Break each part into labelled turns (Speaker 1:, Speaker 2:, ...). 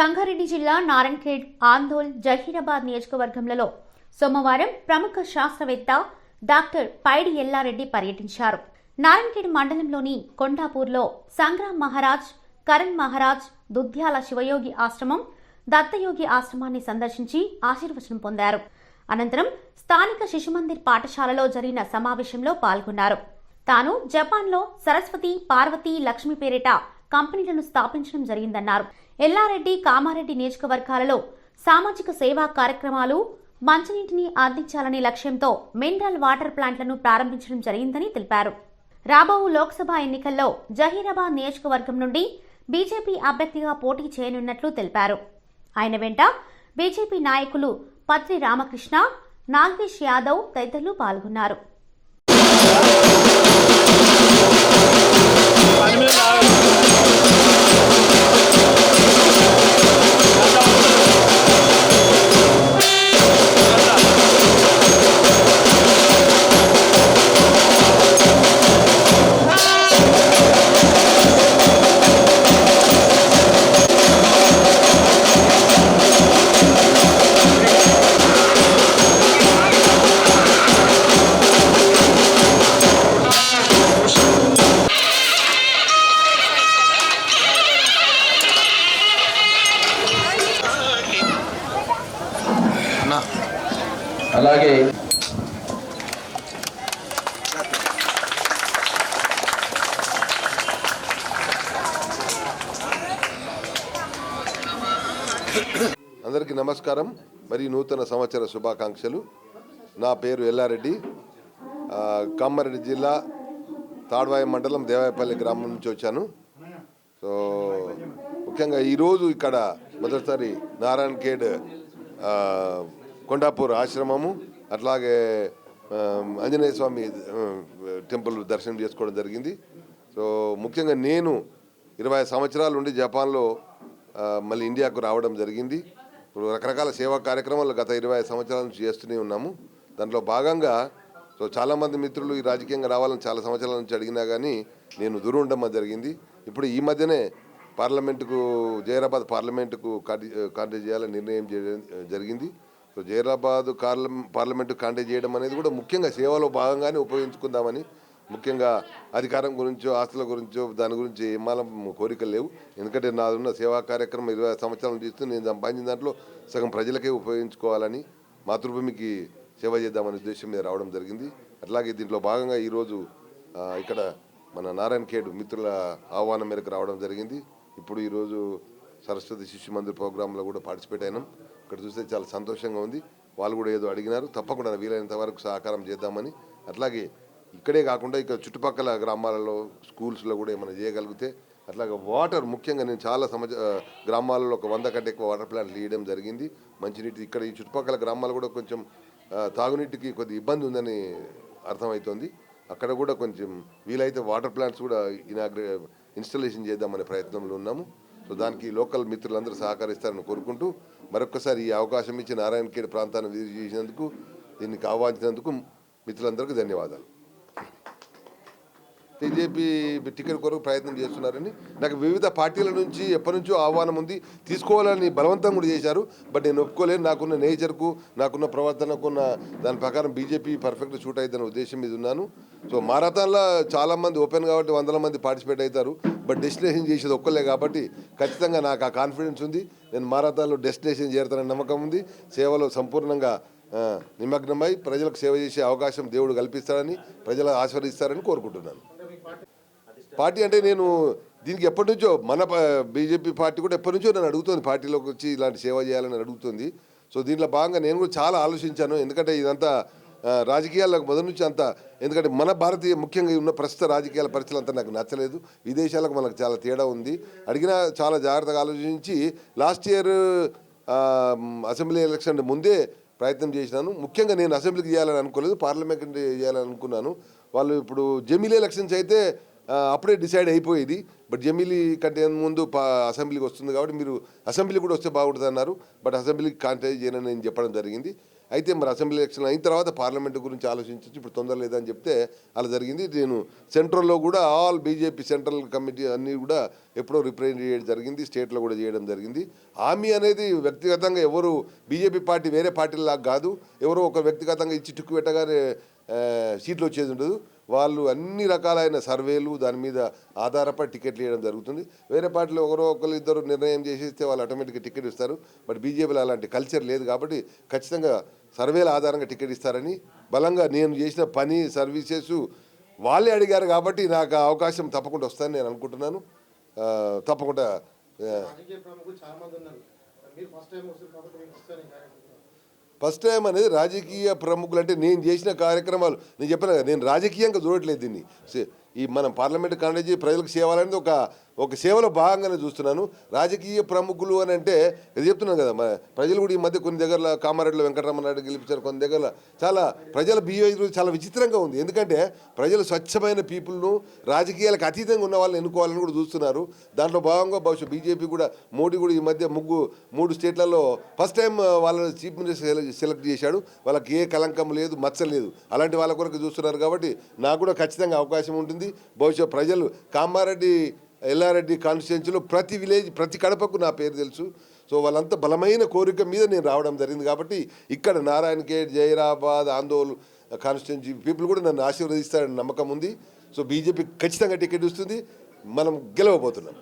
Speaker 1: సంగారెడ్డి జిల్లా నారాయణఖేడ్ ఆందోల్ జహీరాబాద్ నియోజకవర్గంలో సోమవారం ప్రముఖ శాస్త్రవేత్త డాక్టర్ పైడి ఎల్లారెడ్డి పర్యటించారు. నారాయణఖేడ్ మండలంలోని కొండాపూర్లో సంగ్రామ్ మహారాజ్ కరణ్ మహారాజ్ దుద్యాల శివయోగి ఆశ్రమం దత్తయోగి ఆశ్రమాన్ని సందర్శించి ఆశీర్వచనం పొందారు. అనంతరం స్థానిక శిశుమందిర్ పాఠశాలలో జరిగిన సమావేశంలో పాల్గొన్నారు. తాను జపాన్లో సరస్వతి పార్వతి లక్ష్మి పేరిట కంపెనీలను స్థాపించడం జరిగిందన్నారు. ఎల్లారెడ్డి కామారెడ్డి నియోజకవర్గాలలో సామాజిక సేవా కార్యక్రమాలు మంచినీటిని అందించాలనే లక్ష్యంతో మినరల్ వాటర్ ప్లాంట్లను ప్రారంభించడం జరిగిందని తెలిపారు. రాబో లోక్సభ ఎన్నికల్లో జహీరాబాద్ నియోజకవర్గం నుండి బీజేపీ అభ్యర్థిగా పోటీ చేయనున్నట్లు తెలిపారు. ఆయన వెంట బీజేపీ నాయకులు పత్రి రామకృష్ణ నాగేష్ యాదవ్ తదితరులు పాల్గొన్నారు.
Speaker 2: అలాగే
Speaker 3: అందరికీ నమస్కారం. మరియు నూతన సంవత్సర శుభాకాంక్షలు. నా పేరు ఎల్లారెడ్డి. కామారెడ్డి జిల్లా తాడ్వాయి మండలం దేవాయపల్లి గ్రామం నుంచి వచ్చాను. సో ముఖ్యంగా ఈరోజు ఇక్కడ మొదటిసారి నారాయణ ఖేడ్ కొండాపూర్ ఆశ్రమము అట్లాగే ఆంజనేయ స్వామి టెంపుల్ దర్శనం చేసుకోవడం జరిగింది. సో ముఖ్యంగా నేను ఇరవై సంవత్సరాల నుండి జపాన్లో మళ్ళీ ఇండియాకు రావడం జరిగింది. ఇప్పుడు రకరకాల సేవా కార్యక్రమాలు గత ఇరవై సంవత్సరాల నుంచి చేస్తూనే ఉన్నాము. దాంట్లో భాగంగా సో చాలామంది మిత్రులు ఈ రాజకీయంగా రావాలని చాలా సంవత్సరాల నుంచి అడిగినా కానీ నేను దూరం ఉండడం జరిగింది. ఇప్పుడు ఈ మధ్యనే పార్లమెంటుకు జైరాబాద్ పార్లమెంటుకు కార్డు చేయాలని నిర్ణయం జరిగింది. సో జైరాబాద్ కార్ల- పార్లమెంటు కాంటాక్ట్ చేయడం అనేది కూడా ముఖ్యంగా సేవలో భాగంగానే ఉపయోగించుకుందామని ముఖ్యంగా అధికారం గురించో ఆస్తుల గురించో దాని గురించి ఏమాల కోరికలు లేవు. ఎందుకంటే నాదున్న సేవా కార్యక్రమం ఇరవై సంవత్సరాలు చేస్తూ నేను సంపాదించిన దాంట్లో సగం ప్రజలకే ఉపయోగించుకోవాలని మాతృభూమికి సేవ చేద్దామనే ఉద్దేశం మీద రావడం జరిగింది. అట్లాగే దీంట్లో భాగంగా ఈరోజు ఇక్కడ మన నారాయణ ఖేడు మిత్రుల ఆహ్వానం మేరకు రావడం జరిగింది. ఇప్పుడు ఈరోజు సరస్వతి శిశు మందిర్ ప్రోగ్రాంలో కూడా పార్టిసిపేట్ అయినాం. ఇక్కడ చూస్తే చాలా సంతోషంగా ఉంది. వాళ్ళు కూడా ఏదో అడిగినారు. తప్పకుండా వీలైనంత వరకు సహకారం చేద్దామని. అట్లాగే ఇక్కడే కాకుండా ఇక్కడ చుట్టుపక్కల గ్రామాలలో స్కూల్స్లో కూడా ఏమైనా చేయగలిగితే అట్లాగే వాటర్ ముఖ్యంగా నేను చాలా సమజ గ్రామాలలో ఒక వంద కంటే ఎక్కువ వాటర్ ప్లాంట్లు వేయడం జరిగింది. మంచినీటి ఇక్కడ ఈ చుట్టుపక్కల గ్రామాలు కూడా కొంచెం తాగునీటికి కొద్ది ఇబ్బంది ఉందని అర్థమవుతోంది. అక్కడ కూడా కొంచెం వీలైతే వాటర్ ప్లాంట్స్ కూడా ఇనాగ్రే ఇన్స్టాలేషన్ చేద్దామనే ప్రయత్నంలో ఉన్నాము. సో దానికి లోకల్ మిత్రులందరూ సహకరిస్తారని కోరుకుంటూ మరొకసారి ఈ అవకాశం ఇచ్చి నారాయణఖేడ్ ప్రాంతాన్ని విజిట్ చేసినందుకు దీనికి ఆహ్వానించినందుకు మిత్రులందరికీ ధన్యవాదాలు. బీజేపీ టికెట్ కొరకు ప్రయత్నం చేస్తున్నారని నాకు వివిధ పార్టీల నుంచి ఎప్పటి నుంచో ఆహ్వానం ఉంది. తీసుకోవాలని బలవంతం కూడా చేశారు. బట్ నేను ఒప్పుకోలేను. నాకున్న నేచర్కు నాకున్న ప్రవర్తనకున్న దాని ప్రకారం బీజేపీ పర్ఫెక్ట్ షూట్ అవుతుందనే ఉద్దేశం మీద ఉన్నాను. సో మారథాన్లో చాలామంది ఓపెన్ కాబట్టి వందల మంది పార్టిసిపేట్ అవుతారు. బట్ డెస్టినేషన్ చేసేది ఒక్కలే కాబట్టి ఖచ్చితంగా నాకు ఆ కాన్ఫిడెన్స్ ఉంది. నేను మారథాన్లో డెస్టినేషన్ చేరుతానని నమ్మకం ఉంది. సేవలో సంపూర్ణంగా నిమగ్నమై ప్రజలకు సేవ చేసే అవకాశం దేవుడు కల్పిస్తాడని ప్రజలు ఆశీర్వదిస్తారని కోరుకుంటున్నాను. పార్టీ అంటే నేను దీనికి ఎప్పటి నుంచో మన బీజేపీ పార్టీ కూడా ఎప్పటి నుంచో నన్ను అడుగుతుంది. పార్టీలోకి వచ్చి ఇలాంటి సేవ చేయాలని అడుగుతుంది. సో దీంట్లో భాగంగా నేను కూడా చాలా ఆలోచించాను. ఎందుకంటే ఇదంతా ఆ, రాజకీయాలకు మొదటి నుంచి అంత ఎందుకంటే మన భారతీయ ముఖ్యంగా ఉన్న ప్రస్తుత రాజకీయాల పరిస్థితులు అంతా నాకు నచ్చలేదు. విదేశాలకు మనకు చాలా తేడా ఉంది. అడిగినా చాలా జాగ్రత్తగా ఆలోచించి లాస్ట్ ఇయర్ అసెంబ్లీ ఎలక్షన్ ముందే ప్రయత్నం చేసినాను. ముఖ్యంగా నేను అసెంబ్లీకి చేయాలని అనుకోలేదు పార్లమెంట్ చేయాలని అనుకున్నాను. వాళ్ళు ఇప్పుడు జమిలీ ఎలక్షన్స్ అయితే అప్పుడే డిసైడ్ అయిపోయేది. బట్ జమిలీ కంటే ముందు పా అసెంబ్లీకి వస్తుంది కాబట్టి మీరు అసెంబ్లీ కూడా వస్తే బాగుంటుంది అన్నారు బట్ అసెంబ్లీకి కాంటాక్ట్ చేయనని నేను చెప్పడం జరిగింది. అయితే మరి అసెంబ్లీ ఎలక్షన్ అయిన తర్వాత పార్లమెంట్ గురించి ఆలోచించవచ్చు ఇప్పుడు తొందర లేదని చెప్తే అలా జరిగింది. నేను సెంట్రల్లో కూడా ఆల్ బీజేపీ సెంట్రల్ కమిటీ అన్నీ కూడా ఎప్పుడో రిప్రజెంట్ చేయడం జరిగింది. స్టేట్లో కూడా చేయడం జరిగింది. హామీ అనేది వ్యక్తిగతంగా ఎవరు బీజేపీ పార్టీ వేరే పార్టీలాగా కాదు. ఎవరో ఒక వ్యక్తిగతంగా ఇచ్చి టిక్కు పెట్టగానే సీట్లు వచ్చేది ఉండదు. వాళ్ళు అన్ని రకాలైన సర్వేలు దాని మీద ఆధారపడి టికెట్లు ఇవ్వడం జరుగుతుంది. వేరే పార్టీలో ఒకరో ఒకరు ఇద్దరు నిర్ణయం చేసేస్తే వాళ్ళు ఆటోమేటిక్గా టికెట్ ఇస్తారు. బట్ బీజేపీలో అలాంటి కల్చర్ లేదు కాబట్టి ఖచ్చితంగా సర్వేల ఆధారంగా టికెట్ ఇస్తారని బలంగా నేను చేసిన పని సర్వీసెస్ వాళ్ళే అడిగారు కాబట్టి నాకు అవకాశం తప్పకుండా వస్తుందని నేను అనుకుంటున్నాను. తప్పకుండా
Speaker 2: మీరు ఫస్ట్ టైం వస్తుంది కాబట్టి మీకు ఇస్తాను
Speaker 3: ఫస్ట్ టైం అనేది రాజకీయ ప్రముఖులు అంటే నేను చేసిన కార్యక్రమాలు నేను చెప్పాను నేను రాజకీయంగా చూడట్లేదు దీన్ని. ఈ మనం పార్లమెంట్ కాంగ్రెస్ ప్రజలకు సేవ అనేది ఒక ఒక సేవలో భాగంగానే చూస్తున్నాను. రాజకీయ ప్రముఖులు అని అంటే ఇది చెప్తున్నాను కదా మన ప్రజలు కూడా ఈ మధ్య కొన్ని దగ్గర కామారెడ్డిలో వెంకటరమణారెడ్డి గెలిపించారు కొన్ని దగ్గర చాలా ప్రజల బిహేవియర్ చాలా విచిత్రంగా ఉంది. ఎందుకంటే ప్రజలు స్వచ్ఛమైన పీపుల్ను రాజకీయాలకు అతీతంగా ఉన్న వాళ్ళని ఎన్నుకోవాలని కూడా చూస్తున్నారు. దాంట్లో భాగంగా బహుశా బీజేపీ కూడా మోడీ కూడా ఈ మధ్య ముగ్గు మూడు స్టేట్లలో ఫస్ట్ టైం వాళ్ళని చీఫ్ మినిస్టర్ సెలెక్ట్ చేశాడు. వాళ్ళకి ఏ కలంకం లేదు మచ్చ లేదు. అలాంటి వాళ్ళ కొరకు చూస్తున్నారు కాబట్టి నాకు కూడా ఖచ్చితంగా అవకాశం ఉంటుంది. బహుశా ప్రజలు కామారెడ్డి ఎల్లారెడ్డి కాన్స్టిట్యున్సీలో ప్రతి విలేజ్ ప్రతి కడపకు నా పేరు తెలుసు. సో వాళ్ళంతా బలమైన కోరిక మీద నేను రావడం జరిగింది కాబట్టి ఇక్కడ నారాయణ ఖేడ్ జైరాబాద్ ఆందోళన్ కాన్స్టిట్యున్సీ పీపుల్ కూడా నన్ను ఆశీర్వదిస్తారని నమ్మకం ఉంది. సో బీజేపీ ఖచ్చితంగా టికెట్ ఇస్తుంది. మనం గెలవబోతున్నాం.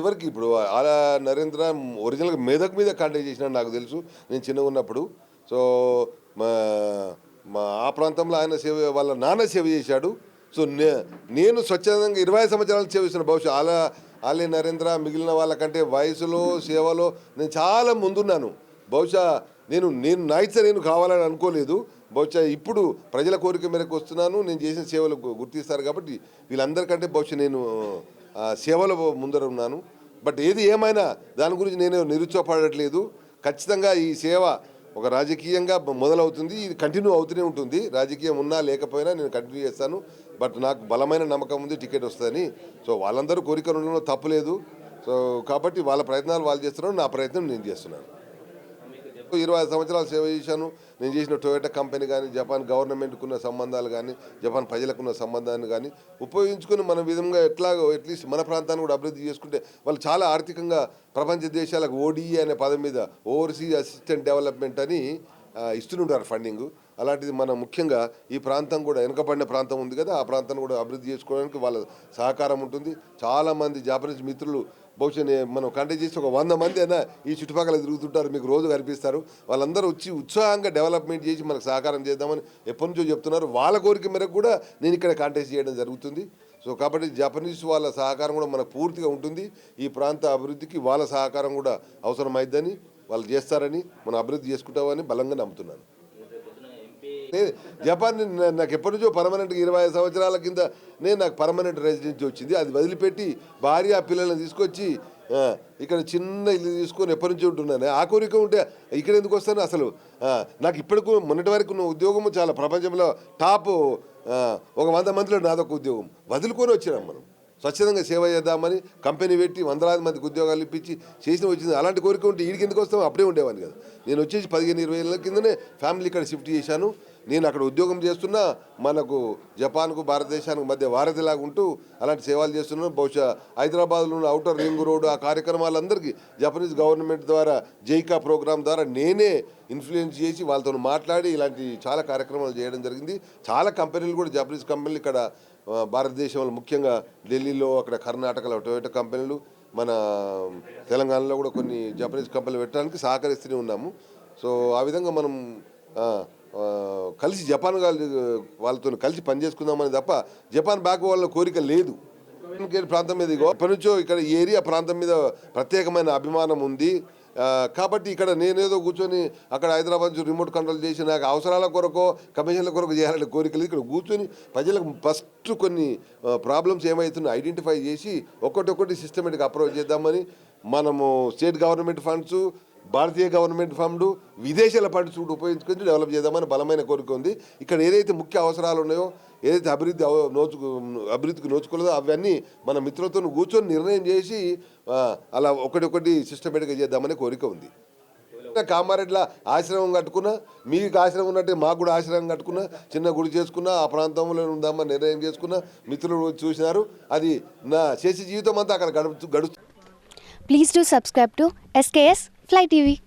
Speaker 3: ఎవరికి ఇప్పుడు అలా నరేంద్ర ఒరిజినల్గా మెదక్ మీద కాంటాక్ట్ చేసిన నాకు తెలుసు. నేను చిన్నగా ఉన్నప్పుడు. సో మా మా ఆ ప్రాంతంలో ఆయన సేవ వాళ్ళ నాన్న సేవ చేశాడు. సో నే నేను స్వచ్ఛందంగా ఇరవై సంవత్సరాలు సేవ బహుశా అలా ఆలయ నరేంద్ర మిగిలిన వాళ్ళకంటే వయసులో సేవలో నేను చాలా ముందున్నాను. బహుశా నేను నేను నాయిత నేను కావాలని అనుకోలేదు. బహుశా ఇప్పుడు ప్రజల కోరిక మేరకు వస్తున్నాను. నేను చేసిన సేవలు గుర్తిస్తారు కాబట్టి వీళ్ళందరికంటే బహుశా నేను సేవలో ముందర ఉన్నాను. బట్ ఏది ఏమైనా దాని గురించి నేను నిరుత్సాహపడట్లేదు. ఖచ్చితంగా ఈ సేవ ఒక రాజకీయంగా మొదలవుతుంది. ఇది కంటిన్యూ అవుతూనే ఉంటుంది. రాజకీయం ఉన్నా లేకపోయినా నేను కంటిన్యూ చేస్తాను. బట్ నాకు బలమైన నమ్మకం ఉంది టికెట్ వస్తుందని. సో వాళ్ళందరూ కోరికలు ఉండడంలో తప్పులేదు. సో కాబట్టి వాళ్ళ ప్రయత్నాలు వాళ్ళు చేస్తున్నారు. నా ప్రయత్నం నేను చేస్తున్నాను. ఇరవై సంవత్సరాలు సేవ చేశాను. నేను చేసిన టొయోటా కంపెనీ కానీ జపాన్ గవర్నమెంట్కున్న సంబంధాలు కానీ జపాన్ ప్రజలకు ఉన్న సంబంధాన్ని కానీ ఉపయోగించుకుని మన విధంగా ఎట్లాగో అట్లీస్ట్ మన ప్రాంతాన్ని కూడా అభివృద్ధి చేసుకుంటే వాళ్ళు చాలా ఆర్థికంగా ప్రపంచ దేశాలకు ఓడిఈ అనే పదం మీద ఓవర్సీ అసిస్టెంట్ డెవలప్మెంట్ అని ఇస్తుంటారు ఫండింగ్. అలాంటిది మనం ముఖ్యంగా ఈ ప్రాంతం కూడా వెనుకబడిన ప్రాంతం ఉంది కదా ఆ ప్రాంతాన్ని కూడా అభివృద్ధి చేసుకోవడానికి వాళ్ళ సహకారం ఉంటుంది. చాలామంది జాపనీస్ మిత్రులు బహుశా మనం కంటే చేసి ఒక వంద మంది అయినా ఈ చుట్టుపక్కల తిరుగుతుంటారు మీకు రోజు కనిపిస్తారు. వాళ్ళందరూ వచ్చి ఉత్సాహంగా డెవలప్మెంట్ చేసి మనకు సహకారం చేద్దామని ఎప్పటి నుంచో చెప్తున్నారు. వాళ్ళ కోరిక మేరకు కూడా నేను ఇక్కడ కాంటెక్ట్ చేయడం జరుగుతుంది. సో కాబట్టి జపనీస్ వాళ్ళ సహకారం కూడా మనకు పూర్తిగా ఉంటుంది. ఈ ప్రాంత అభివృద్ధికి వాళ్ళ సహకారం కూడా అవసరమైద్దని వాళ్ళు చేస్తారని మనం అభివృద్ధి చేసుకుంటామని బలంగా నమ్ముతున్నాను. జపాన్ నాకు ఎప్పటి నుంచో పర్మనెంట్గా ఇరవై సంవత్సరాల కింద నేను నాకు పర్మనెంట్ రెసిడెన్సీ వచ్చింది. అది వదిలిపెట్టి భార్య పిల్లల్ని తీసుకొచ్చి ఇక్కడ చిన్న ఇల్లు తీసుకొని ఎప్పటి నుంచి ఉంటున్నాను. ఆ కోరిక ఉంటే ఇక్కడ ఎందుకు వస్తాను? అసలు నాకు ఇప్పటికు మొన్నటి వరకు ఉన్న ఉద్యోగము చాలా ప్రపంచంలో టాప్ ఒక వంద మందిలో నాదొక ఉద్యోగం. వదులుకొని వచ్చినాం మనం. స్వచ్ఛందంగా సేవ చేద్దామని కంపెనీ పెట్టి వందలాది మందికి ఉద్యోగాలు ఇప్పించి చేసిన వచ్చింది. అలాంటి కోరిక ఉంటే ఈడికి ఎందుకు వస్తాం? అప్పుడే ఉండేవాడిని కదా. నేను వచ్చేసి పదిహేను ఇరవై ఏళ్ళ కిందనే ఫ్యామిలీ ఇక్కడ షిఫ్ట్ చేశాను. నేను అక్కడ ఉద్యోగం చేస్తున్నా మనకు జపాన్కు భారతదేశానికి మధ్య వారధిలాగా ఉంటూ అలాంటి సేవలు చేస్తున్నాను. బహుశా హైదరాబాద్లో ఉన్న అవుటర్ రింగ్ రోడ్ ఆ కార్యక్రమాలందరికీ జపనీస్ గవర్నమెంట్ ద్వారా జైకా ప్రోగ్రాం ద్వారా నేనే ఇన్ఫ్లుయెన్స్ చేసి వాళ్ళతో మాట్లాడి ఇలాంటి చాలా కార్యక్రమాలు చేయడం జరిగింది. చాలా కంపెనీలు కూడా జపనీస్ కంపెనీలు ఇక్కడ భారతదేశంలో ముఖ్యంగా ఢిల్లీలో అక్కడ కర్ణాటకలో టొయోటా కంపెనీలు మన తెలంగాణలో కూడా కొన్ని జపనీస్ కంపెనీలు పెట్టడానికి సహకరిస్తూనే ఉన్నాము. సో ఆ విధంగా మనం కలిసి జపాన్ వాళ్ళతో కలిసి పనిచేసుకుందామని తప్ప జపాన్ బ్యాక్ వాళ్ళ కోరిక లేదు. ప్రాంతం మీద ఎప్పటి నుంచో ఇక్కడ ఏరియా ప్రాంతం మీద ప్రత్యేకమైన అభిమానం ఉంది. కాబట్టి ఇక్కడ నేనేదో కూర్చొని అక్కడ హైదరాబాద్ నుంచి రిమోట్ కంట్రోల్ చేసి నాకు అవసరాల కొరకు కమిషన్ల కొరకు చేయాలనే కోరిక లేదు. ఇక్కడ కూర్చొని ప్రజలకు ఫస్ట్ కొన్ని ప్రాబ్లమ్స్ ఏమవుతున్నాయి ఐడెంటిఫై చేసి ఒక్కొక్కటి సిస్టమేటిక్ అప్రోచ్ చేద్దామని మనము స్టేట్ గవర్నమెంట్ ఫండ్స్ భారతీయ గవర్నమెంట్ ఫండ్ విదేశాల ఫండ్స్ చూడు ఉపయోగించుకొని డెవలప్ చేద్దామని బలమైన కోరిక ఉంది. ఇక్కడ ఏదైతే ముఖ్య అవసరాలు ఉన్నాయో ఏదైతే అభివృద్ధి నోచు అభివృద్ధికి నోచుకోలేదో అవన్నీ మన మిత్రులతో కూర్చొని నిర్ణయం చేసి అలా ఒకటి ఒకటి సిస్టమేటిక్గా చేద్దామనే కోరిక ఉంది. కామారెడ్ల ఆశ్రమం కట్టుకున్నా మీకు ఆశ్రమం ఉన్నట్టే మాకు కూడా ఆశ్రమం కట్టుకున్నా చిన్న గుడి చేసుకున్నా ఆ ప్రాంతంలో ఉందామని నిర్ణయం చేసుకున్నా మిత్రులు చూసినారు. అది నా చేసే జీవితం అంతా అక్కడ గడుపు గడుస్తూ
Speaker 4: please to subscribe to SKS Light TV.